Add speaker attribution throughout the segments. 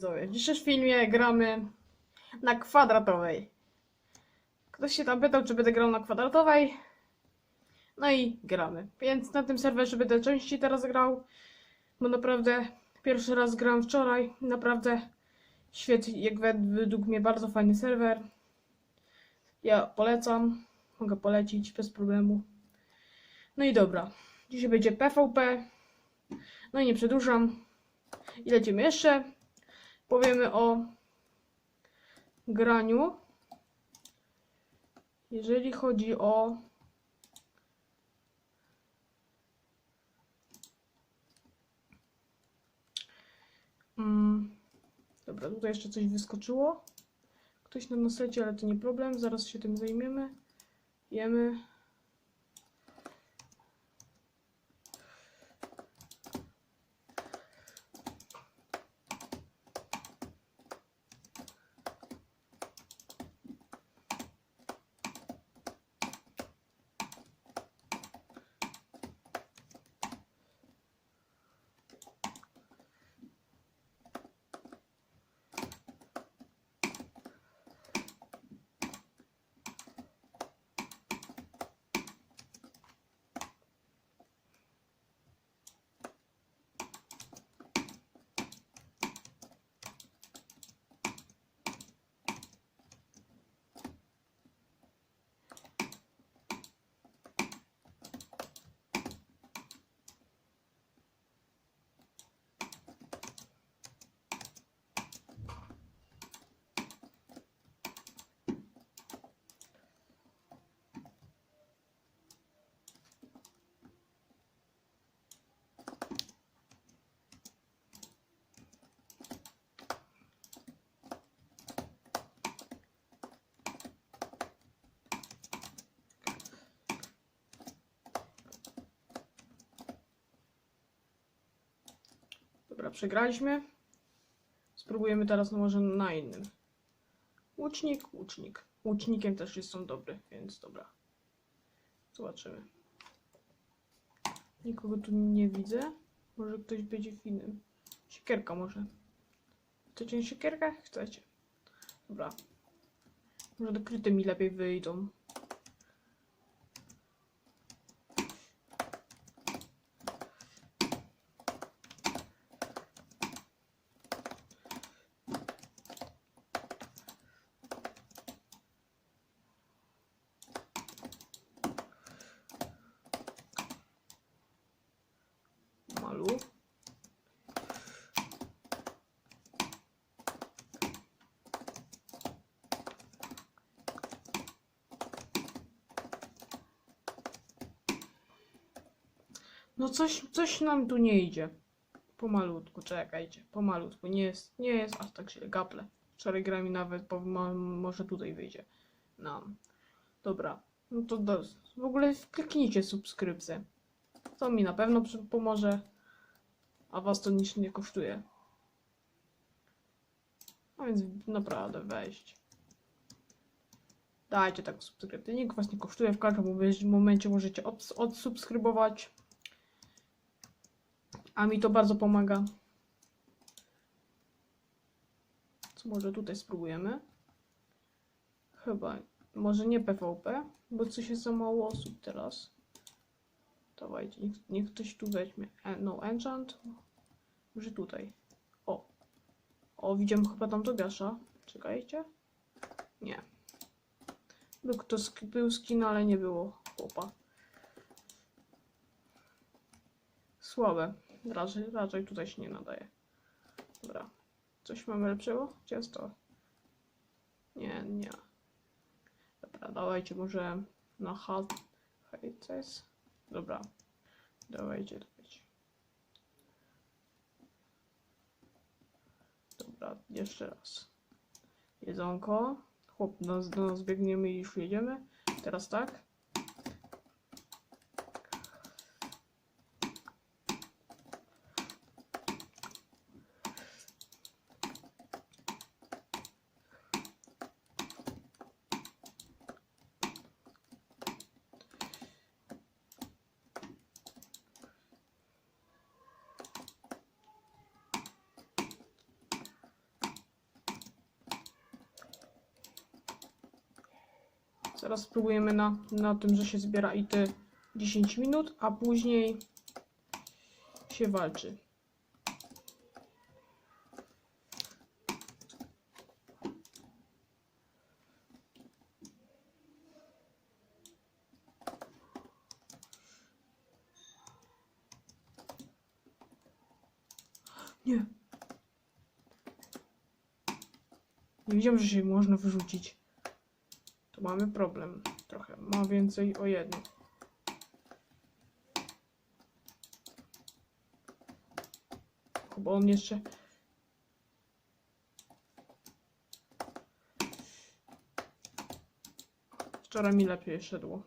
Speaker 1: widzowie. W dzisiejszym filmie gramy na kwadratowej. Ktoś się tam pytał, czy będę grał na kwadratowej. No i gramy. Więc na tym serwerze będę częściej teraz grał, bo naprawdę pierwszy raz grałem wczoraj. Naprawdę świetnie, jak wed- według mnie bardzo fajny serwer. Ja polecam, mogę polecić bez problemu. No i dobra, dzisiaj będzie PvP. No i nie przedłużam. I lecimy jeszcze. Powiemy o graniu. Jeżeli chodzi o Mm, dobra, tutaj jeszcze coś wyskoczyło. Ktoś na nas leci, ale to nie problem. Zaraz się tym zajmiemy. Jemy. Dobra, przegraliśmy. Spróbujemy teraz no może na innym. Łucznik, łucznik. Łucznikiem też jest on dobry, więc dobra. Zobaczymy. Nikogo tu nie widzę. Może ktoś będzie w innym. Siekierka może. Chcecie siekierkę? Chcecie. Dobra. Może dokryte mi lepiej wyjdą. No coś, coś nam tu nie idzie. Pomalutku, czekajcie. Pomalutku. Nie jest, nie jest aż tak źle. Gaple. Wczoraj grałem i nawet po, mo, może tutaj wyjdzie. No. Dobra. No to do, w ogóle kliknijcie subskrypcję. To mi na pewno pomoże, a was to nic nie kosztuje. A więc naprawdę wejść. Dajcie tak subskrypcję. Nikt was nie kosztuje. W każdym momen- momencie możecie od- odsubskrybować. A mi to bardzo pomaga. Co może tutaj spróbujemy? Chyba. Może nie PvP, bo coś jest za mało osób teraz. Dawajcie, niech, niech ktoś tu weźmie. E, no enchant. Może tutaj. O. O, widziałem chyba tam Tobiasza. Czekajcie. Nie. Był, kto był skin, ale nie było chłopa. Słabe. Raczej, raczej tutaj się nie nadaje. Dobra. Coś mamy lepszego? Gdzie jest to? Nie, nie. Dobra, dawajcie może na halt. Hejces. Dobra. Dawajcie, dawajcie. Dobra, jeszcze raz. Jedzonko. Chłop nas biegniemy i już jedziemy. Teraz tak. Teraz spróbujemy na, na tym, że się zbiera i te 10 minut, a później się walczy. Nie. Nie wiedziałem, że się można wyrzucić. Mamy problem. Trochę. Ma więcej o jedno. Chyba on jeszcze... Wczoraj mi lepiej szedło.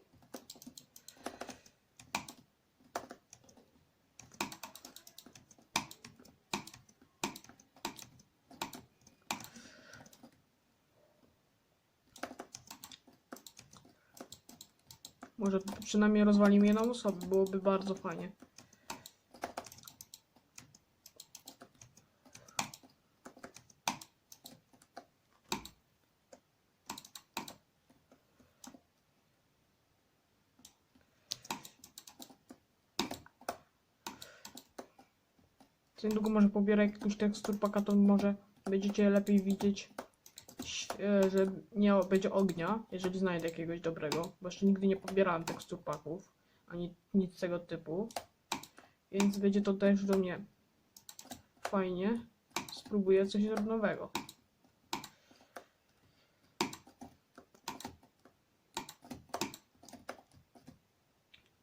Speaker 1: Może przynajmniej rozwalimy jedną osobę, byłoby bardzo fajnie. Co niedługo może pobierę jakiś tekstur to może będziecie lepiej widzieć, że nie będzie ognia, jeżeli znajdę jakiegoś dobrego, bo jeszcze nigdy nie pobierałem tekstur paków, ani nic tego typu. Więc będzie to też do mnie fajnie. Spróbuję coś nowego.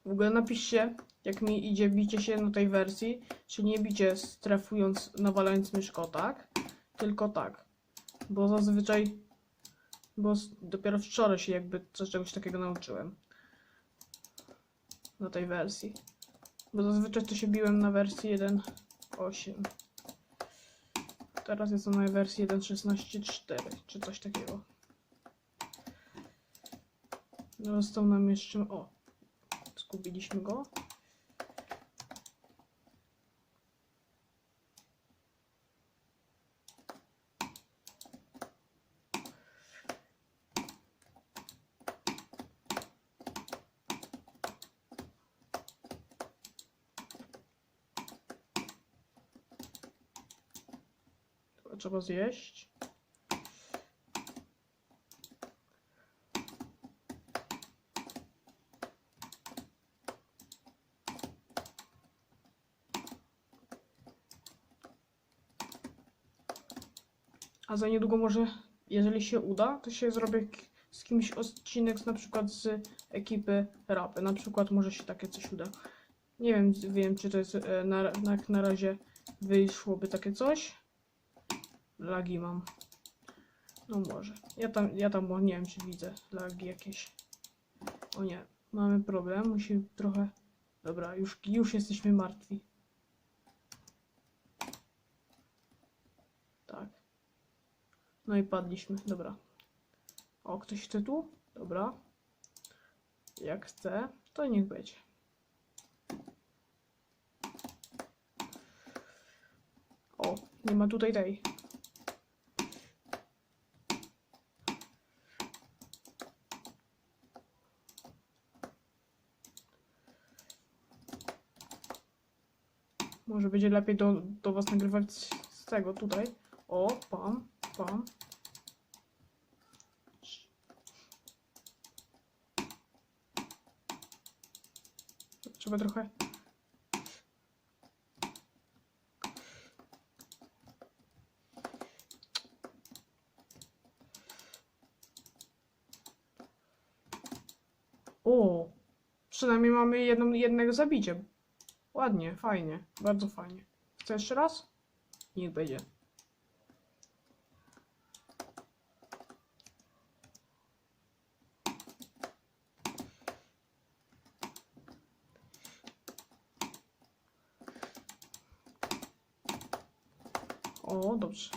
Speaker 1: W ogóle napiszcie, jak mi idzie bicie się na tej wersji, czy nie bicie strefując, nawalając myszko, tak? Tylko tak. Bo zazwyczaj, bo dopiero wczoraj się jakby coś czegoś takiego nauczyłem. Na tej wersji. Bo zazwyczaj to się biłem na wersji 1.8. Teraz jestem na wersji 1.16.4, czy coś takiego. Został nam jeszcze... O! Zgubiliśmy go. Trzeba zjeść. A za niedługo może, jeżeli się uda, to się zrobię z kimś odcinek na przykład z ekipy rapy. Na przykład może się takie coś uda. Nie wiem, wiem czy to jest e, na, na, na razie wyszłoby takie coś. Lagi mam. No może. Ja tam, ja tam bo nie wiem czy widzę lagi jakieś. O nie, mamy problem, musimy trochę... Dobra, już, już jesteśmy martwi. Tak. No i padliśmy, dobra. O, ktoś chce tu? Dobra. Jak chce, to niech będzie. O, nie ma tutaj tej. Może będzie lepiej do, do was nagrywać z tego tutaj. O, pam, pam. Trzeba trochę. O! Przynajmniej mamy jedną, jednego zabicie. Ładnie, fajnie, bardzo fajnie. Chcesz jeszcze raz? Niech będzie. O, dobrze,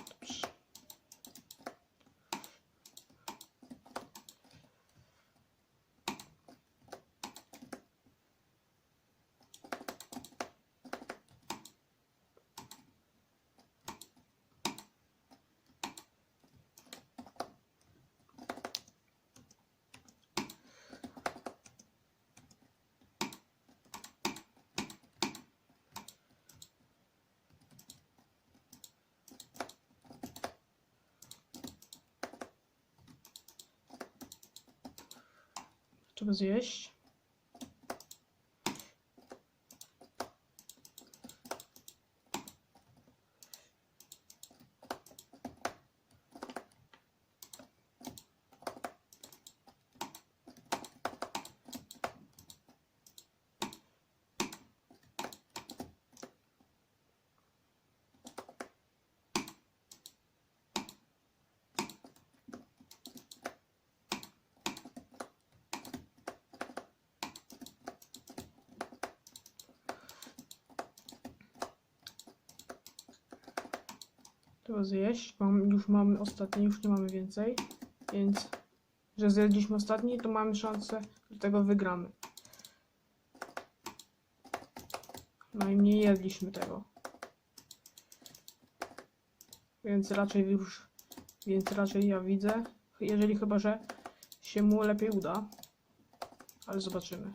Speaker 1: dobrze. Trzeba zjeść. Trzeba zjeść. Już mamy ostatni, już nie mamy więcej. Więc, że zjedliśmy ostatni, to mamy szansę, że tego wygramy. No i nie jedliśmy tego. Więc raczej już, więc raczej ja widzę, jeżeli chyba, że się mu lepiej uda. Ale zobaczymy.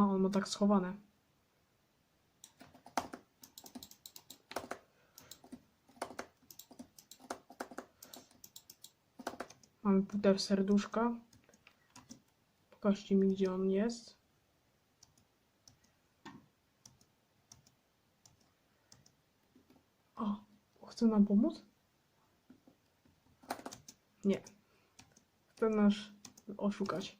Speaker 1: Aha, on ma tak schowane. Mamy puder serduszka. Pokażcie mi, gdzie on jest. O, chce nam pomóc? Nie. Chce nas oszukać.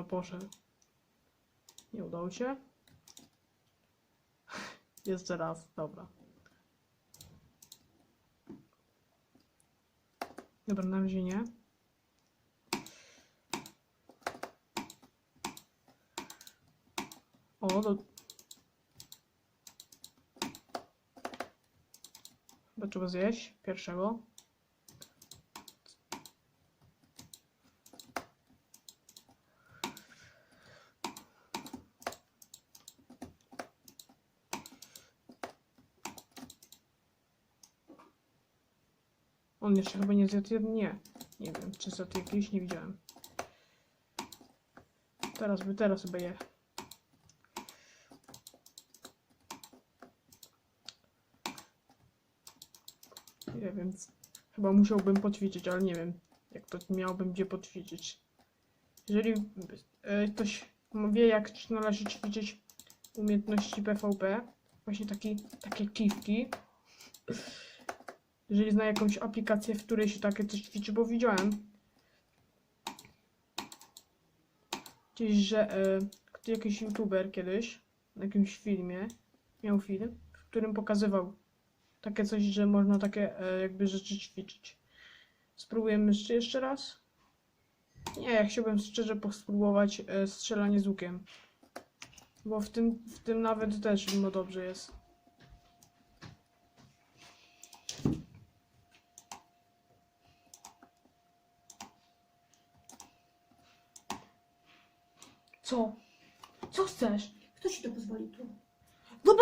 Speaker 1: Dobra, poszedł. Nie udało się. Jeszcze raz, dobra. Dobra, na razie nie. O, to... Chyba trzeba zjeść pierwszego. On jeszcze chyba nie zjadł. Nie. Nie wiem, czy zjadł jakiś, nie widziałem. Teraz by, teraz chyba je. Nie wiem. Chyba musiałbym poćwiczyć, ale nie wiem, jak to miałbym gdzie poćwiczyć. Jeżeli e, ktoś wie, jak należy ćwiczyć umiejętności PvP, właśnie taki, takie kiwki, jeżeli zna jakąś aplikację, w której się takie coś ćwiczy, bo widziałem gdzieś, że kto- jakiś youtuber kiedyś na jakimś filmie miał film, w którym pokazywał takie coś, że można takie e, jakby rzeczy ćwiczyć. Spróbujemy jeszcze, jeszcze raz? Nie, ja chciałbym szczerze spróbować e, strzelanie z łukiem. Bo w tym, w tym nawet też no dobrze jest. Co? Co chcesz?
Speaker 2: Kto ci to pozwoli tu?
Speaker 1: No